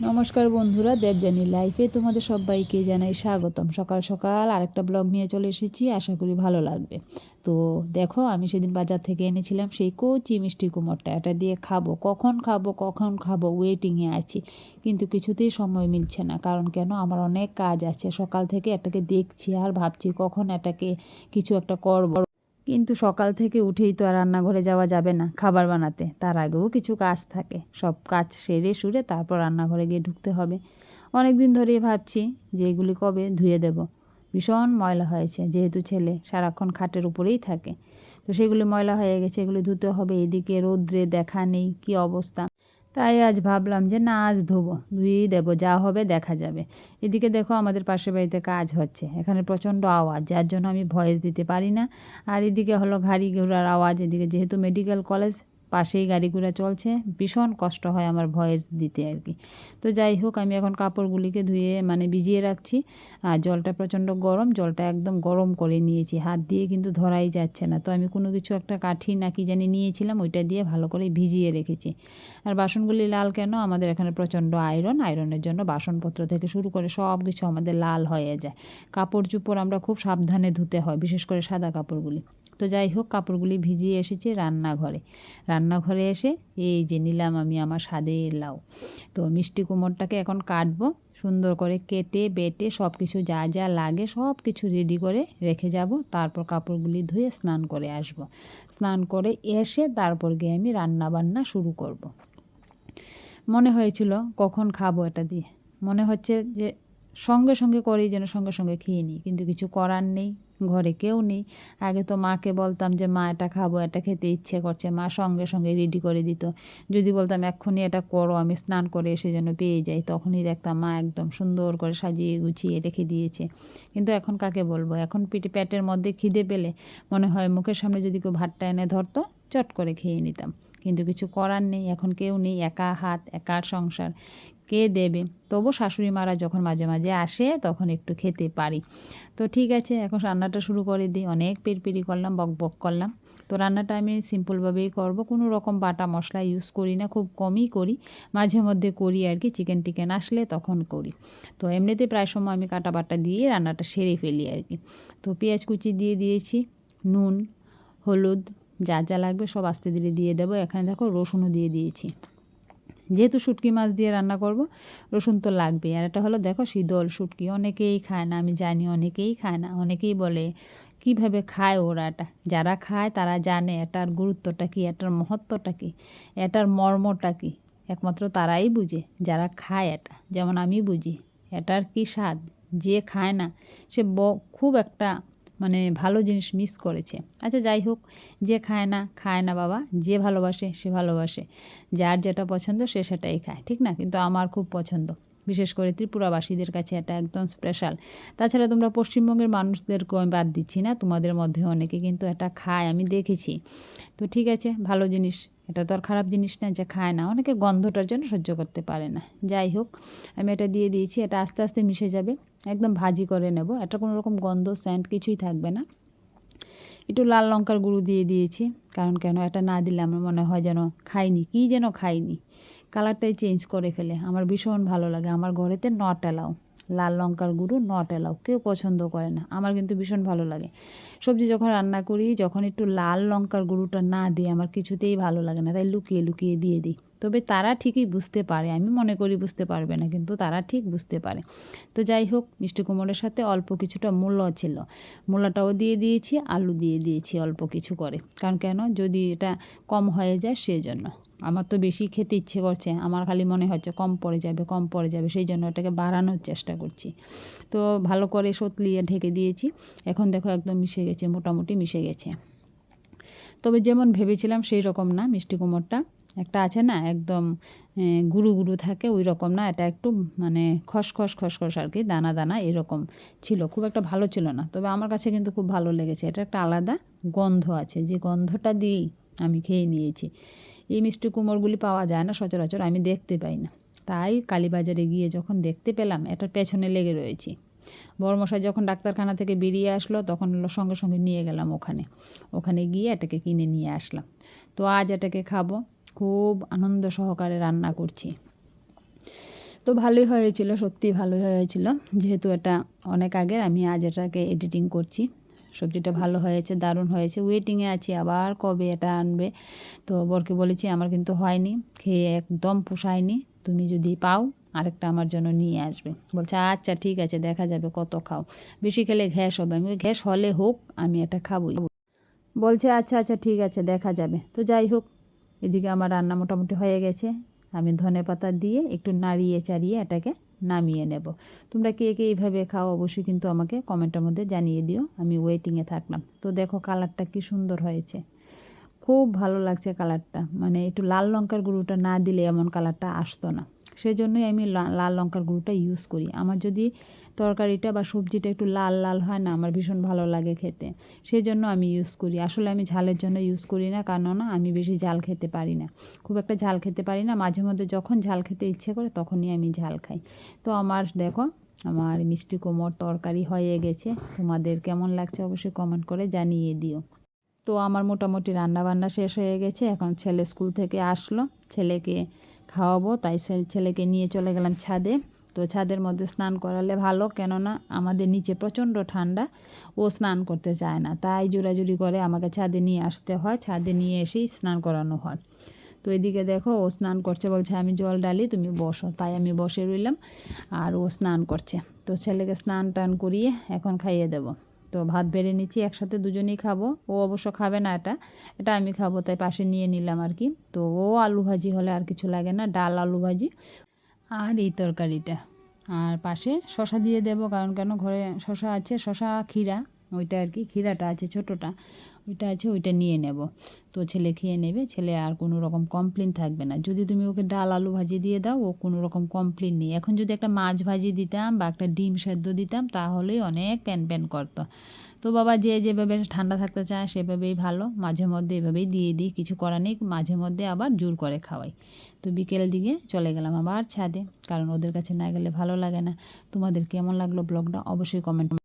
নমস্কার বন্ধুরা দেবজানি লাইফে তোমাদের সবাইকে জানাই স্বাগতম। সকাল সকাল আরেকটা ব্লগ নিয়ে চলে এসেছি, আশা করি ভালো লাগবে। তো দেখো, আমি সেদিন বাজার থেকে এনেছিলাম সেই কচি মিষ্টি কুমোরটা এটা দিয়ে খাব। কখন খাব কখন খাব ওয়েটিংয়ে আছি। কিন্তু কিছুতেই সময় মিলছে না, কারণ কেন? আমার অনেক কাজ আছে। সকাল থেকে এটাকে দেখছি আর ভাবছি কখন এটাকে কিছু একটা করব। কিন্তু সকাল থেকে উঠেই তো আর রান্নাঘরে যাওয়া যাবে না খাবার বানাতে। তার আগেও কিছু কাজ থাকে। সব কাজ সেরে সুরে তারপর রান্নাঘরে গিয়ে ঢুকতে হবে। অনেক দিন ধরেই ভাবছি যে এগুলি কবে ধুয়ে দেব। ভীষণ ময়লা হয়েছে, যেহেতু ছেলে সারাক্ষণ খাটের উপরেই থাকে। তো সেগুলি ময়লা হয়ে গেছে, এগুলি ধুতে হবে। এদিকে রৌদ্রে দেখা নেই, কি অবস্থা? তাই আজ ভাবলাম যে না, আজ ধোবো। ধুয়েই দেবো, যা হবে দেখা যাবে। এদিকে দেখো আমাদের পাশের বাড়িতে কাজ হচ্ছে। এখানে প্রচণ্ড আওয়াজ, যার জন্য আমি ভয়েস দিতে পারি না। আর এদিকে হলো ঘাড়ি ঘোড়ার আওয়াজ, এদিকে যেহেতু মেডিকেল কলেজ পাশেই গাড়ি ঘোড়া চলছে। ভীষণ কষ্ট হয় আমার ভয়েস দিতে আর কি। তো যাই হোক, আমি এখন কাপড়গুলিকে ধুয়ে মানে ভিজিয়ে রাখছি। আর জলটা প্রচণ্ড গরম, জলটা একদম গরম করে নিয়েছি। হাত দিয়ে কিন্তু ধরাই যাচ্ছে না। তো আমি কোনো কিছু একটা কাঠি না কি জানি নিয়েছিলাম, ওইটা দিয়ে ভালো করে ভিজিয়ে রেখেছি। আর বাসনগুলি লাল কেন? আমাদের এখানে প্রচণ্ড আয়রন। আয়রনের জন্য বাসনপত্র থেকে শুরু করে সব কিছু আমাদের লাল হয়ে যায়। কাপড় চুপড় আমরা খুব সাবধানে ধুতে হয়, বিশেষ করে সাদা কাপড়গুলি। তো যাই হোক, কাপড়গুলি ভিজিয়ে এসেছে রান্নাঘরে। রান্নাঘরে এসে, এই যে নিলাম আমি আমার স্বাদের লাউ তো মিষ্টি কুমোরটাকে এখন কাটবো, সুন্দর করে কেটে, বেটে সব কিছু যা যা লাগে সব কিছু রেডি করে রেখে যাব। তারপর কাপড়গুলি ধুয়ে স্নান করে আসব। স্নান করে এসে তারপর গিয়ে আমি রান্না বান্না শুরু করব। মনে হয়েছিল, কখন খাব এটা দিয়ে? মনে হচ্ছে যে সঙ্গে সঙ্গে করেই যেন সঙ্গে সঙ্গে খেয়ে নিই। কিন্তু কিছু করার নেই, ঘরে কেউ নেই। আগে তো মাকে বলতাম যে, মা, এটা খাব, এটা খেতে ইচ্ছে করছে। মা সঙ্গে সঙ্গে রেডি করে দিত। যদি বলতাম, এক্ষুনি এটা করো, আমি স্নান করে এসে যেন পেয়ে যাই। তখনই দেখতাম মা একদম সুন্দর করে সাজিয়ে গুছিয়ে রেখে দিয়েছে। কিন্তু এখন কাকে বলব? এখন পিঠে প্যাটের মধ্যে খিদে পেলে মনে হয় মুখের সামনে যদি কেউ ভাতটা এনে ধরতো, চট করে খেয়ে নিতাম। কিন্তু কিছু করার নেই, এখন কেউ নেই, একা হাত, একার সংসার। কে দেবে? তবু শাশুড়ি মারা যখন মাঝে মাঝে আসে, তখন একটু খেতে পারি। তো ঠিক আছে, এখন রান্নাটা শুরু করে দিই। অনেক পেরপেরি করলাম, বক বক করলাম। তো রান্নাটা আমি সিম্পলভাবেই করব। কোনো রকম বাটা মশলা ইউজ করি না, খুব কমই করি। মাঝে মধ্যে করি আর কি চিকেন টিকেন আসলে তখন করি। তো এমনিতে প্রায় সময় আমি কাটা বাটা দিয়ে রান্নাটা সেরে ফেলি আর কি। তো পেঁয়াজ কুচি দিয়ে দিয়েছি, নুন, হলুদ, যা যা লাগবে সব আস্তে ধীরে দিয়ে দেবো। এখানে দেখো রসুনও দিয়ে দিয়েছি। যেহেতু শুটকি মাছ দিয়ে রান্না করব, রসুন তো লাগবেই। আর এটা হলো দেখো শীতল শুটকি, অনেকেই খায় না, আমি জানি অনেকেই খায় না। অনেকেই বলে, কীভাবে খায় ওরা এটা? যারা খায় তারা জানে এটার গুরুত্বটা কী, এটার মহত্বটা কী, এটার মর্মটা কী। একমাত্র তারাই বুঝে, যারা খায় এটা। যেমন আমি বুঝি, এটার কী স্বাদ? যে খায় না, সে খুব একটা মানে ভালো জিনিস মিস করেছে। আচ্ছা যাই হোক, যে খায় না খায় না বাবা, যে ভালোবাসে, সে ভালোবাসে। যার যেটা পছন্দ, সে সেটাই খায়, ঠিক না? কিন্তু আমার খুব পছন্দ। বিশেষ করে ত্রিপুরাবাসীদের কাছে এটা একদম স্পেশাল তাছাড়া তোমরা পশ্চিমবঙ্গের মানুষদেরকেও আমি বাদ দিচ্ছি না, তোমাদের মধ্যে অনেকে কিন্তু এটা খায়, আমি দেখেছি। তো ঠিক আছে, ভালো জিনিস এটা তো আর খারাপ জিনিস না যে খায় না। অনেকে গন্ধটার জন্য সহ্য করতে পারে না। যাই হোক, আমি এটা দিয়ে দিয়েছি, এটা আস্তে আস্তে মিশে যাবে। একদম ভাজি করে নেব। এটা কোনো রকম গন্ধ স্যান্ট কিছুই থাকবে না। একটু লাল লঙ্কার গুঁড়ো দিয়ে দিয়েছি, কারণ কেন এটা না দিলে আমার মনে হয় যেন খাইনি। কী যেন খাইনি। কালারটাই চেঞ্জ করে ফেলে। আমার ভীষণ ভালো লাগে। আমার ঘরেতে নট অ্যালাউ লাল লঙ্কার গুঁড়ো নট এলাও কেউ পছন্দ করে না। আমার কিন্তু ভীষণ ভালো লাগে। সবজি যখন রান্না করি, যখন একটু লাল লঙ্কার গুঁড়োটা না দিই, আমার কিছুতেই ভালো লাগে না, তাই লুকিয়ে লুকিয়ে দিয়ে দিই। তবে তারা ঠিকই বুঝতে পারে, আমি মনে করি বুঝতে পারবে না, কিন্তু তারা ঠিক বুঝতে পারে। তো যাই হোক, মিষ্টি কুমড়ের সাথে অল্প কিছুটা মূল্য ছিল। মূলাটাও দিয়ে দিয়েছি, আলু দিয়ে দিয়েছি অল্প কিছু করে। কারণ কেন? যদি এটা কম হয়ে যায়, সেজন্য। আমার তো বেশি খেতে ইচ্ছে করছে, আমার খালি মনে হচ্ছে কম পড়ে যাবে, কম পড়ে যাবে, সেই জন্য ওটাকে বাড়ানোর চেষ্টা করছি। তো ভালো করে সতলিয়ে ঢেকে দিয়েছি, এখন দেখো একদম মিশে গেছে, মোটামুটি মিশে গেছে। তবে যেমন ভেবেছিলাম সেই রকম না মিষ্টি কুমড়টা, একটা আছে না একদম গুরু গুরু থাকে ওই রকম না, এটা একটু মানে খসখস খসখস আর কি, দানা দানা এরকম ছিল, খুব একটা ভালো ছিল না। তবে আমার কাছে কিন্তু খুব ভালো লেগেছে, এটা একটা আলাদা গন্ধ আছে, যে গন্ধটা দিয়েই আমি খেয়ে নিয়েছি। এই মিষ্টি কুমোরগুলি পাওয়া যায় না সচরাচর, আমি দেখতে পাই না। তাই কালীবাজারে গিয়ে যখন দেখতে পেলাম, এটার পেছনে লেগে রয়েছি। বড়মশাই যখন ডাক্তারখানা থেকে বেরিয়ে আসলো, তখন সঙ্গে সঙ্গে নিয়ে গেলাম ওখানে। ওখানে গিয়ে এটাকে কিনে নিয়ে আসলাম। তো আজ এটাকে খাব। খুব আনন্দ সহকারে রান্না করছি। তো ভালোই হয়েছিল সত্যি ভালোই হয়েছিল। যেহেতু এটা অনেক আগের আমি আজ এটাকে এডিটিং করছি। সবজিটা ভালো হয়েছে, দারুণ হয়েছে। ওয়েটিংয়ে আছি আবার কবে এটা আনবে। তো বরকে বলেছি আমার কিন্তু হয়নি, খেয়ে একদম পোষায়নি। তুমি যদি পাও, আরেকটা আমার জন্য নিয়ে আসবে। বলছে আচ্ছা ঠিক আছে, দেখা যাবে, কত খাও। বেশি খেলে গ্যাস হবে। আমি গ্যাস হলে হোক, আমি এটা খাবোই। বলছে আচ্ছা আচ্ছা ঠিক আছে, দেখা যাবে। তো যাই হোক, এদিকে আমার রান্না মোটামুটি হয়ে গেছে। আমি ধনে পাতা দিয়ে একটু নাড়িয়ে চাড়িয়ে এটাকে নামিয়ে নেব। তোমরা কে কে এইভাবে খাও অবশ্যই কিন্তু আমাকে কমেন্টের মধ্যে জানিয়ে দিও। আমি ওয়েটিংয়ে থাকলাম। তো দেখো কালারটা কি সুন্দর হয়েছে। খুব ভালো লাগছে কালারটা। মানে একটু লাল লঙ্কার গুঁড়োটা না দিলে এমন কালারটা আসতো না। সেই জন্যই আমি লাল লঙ্কার গুঁড়োটা ইউজ করি। আমার যদি তরকারিটা বা সবজিটা একটু লাল লাল হয় না, আমার ভীষণ ভালো লাগে খেতে। সেই জন্য আমি ইউজ করি। আসলে আমি ঝালের জন্য ইউজ করি না, কেননা আমি বেশি ঝাল খেতে পারি না। খুব একটা ঝাল খেতে পারি না। মাঝে মধ্যে যখন ঝাল খেতে ইচ্ছে করে তখনই আমি ঝাল খাই। তো আমার, দেখো, আমার মিষ্টি কোমর তরকারি হয়ে গেছে। তোমাদের কেমন লাগছে অবশ্যই কমেন্ট করে জানিয়ে দিও। তো আমার মোটামুটি রান্নাবান্না শেষ হয়ে গেছে। এখন ছেলে স্কুল থেকে আসলো। ছেলেকে খাওয়াবো, তাই ছেলেকে নিয়ে চলে গেলাম ছাদে। তো ছাদের মধ্যে স্নান করালে ভালো, কেননা আমাদের নিচে প্রচণ্ড ঠান্ডা, ও স্নান করতে চায় না। তাই জোরাজুরি করে আমাকে ছাদে নিয়ে আসতে হয়। ছাদে নিয়ে এসেই স্নান করানো হয়। তো এদিকে দেখো, ও স্নান করছে, বলছে, আমি জল ডালি তুমি বসো। তাই আমি বসে রইলাম আর ও স্নান করছে। তো ছেলেকে স্নান টান করিয়ে এখন খাইয়ে দেবো। তো ভাত বেড়ে নিচ্ছি, একসাথে দুজনেই খাব। ও অবশ্য খাবে না এটা এটা আমি খাব, তাই পাশে নিয়ে নিলাম আর কি। তো ও আলু ভাজি হলে আর কিছু লাগে না, ডাল, আলু ভাজি আর এই তরকারিটা। আর পাশে শশা দিয়ে দেব, কারণ কেন ঘরে শশা আছে, শশা, ক্ষীরা ওইটা আর কি, ক্ষীরাটা আছে ছোটোটা, ওইটা আছে, ওইটা নিয়ে নেব। তো ছেলে খেয়ে নেবে, ছেলে আর কোনো রকম কমপ্লেন থাকবে না। যদি তুমি ওকে ডাল, আলু ভাজি দিয়ে দাও, ও কোনো রকম কমপ্লেন নেই। এখন যদি একটা মাছ ভাজি দিতাম বা একটা ডিম সেদ্ধ দিতাম, তাহলেই অনেক প্যান প্যান করতো। তো বাবা যে যেভাবে ঠান্ডা থাকতে চায়, সেভাবেই ভালো। মাঝে মধ্যে এভাবেই দিয়ে দিই, কিছু করার নেই, মাঝে মধ্যে আবার জোর করে খাওয়াই। তো বিকেল দিকে চলে গেলাম আবার ছাদে, কারণ ওদের কাছে না গেলে ভালো লাগে না। তোমাদের কেমন লাগল ব্লগটা? অবশ্যই কমেন্ট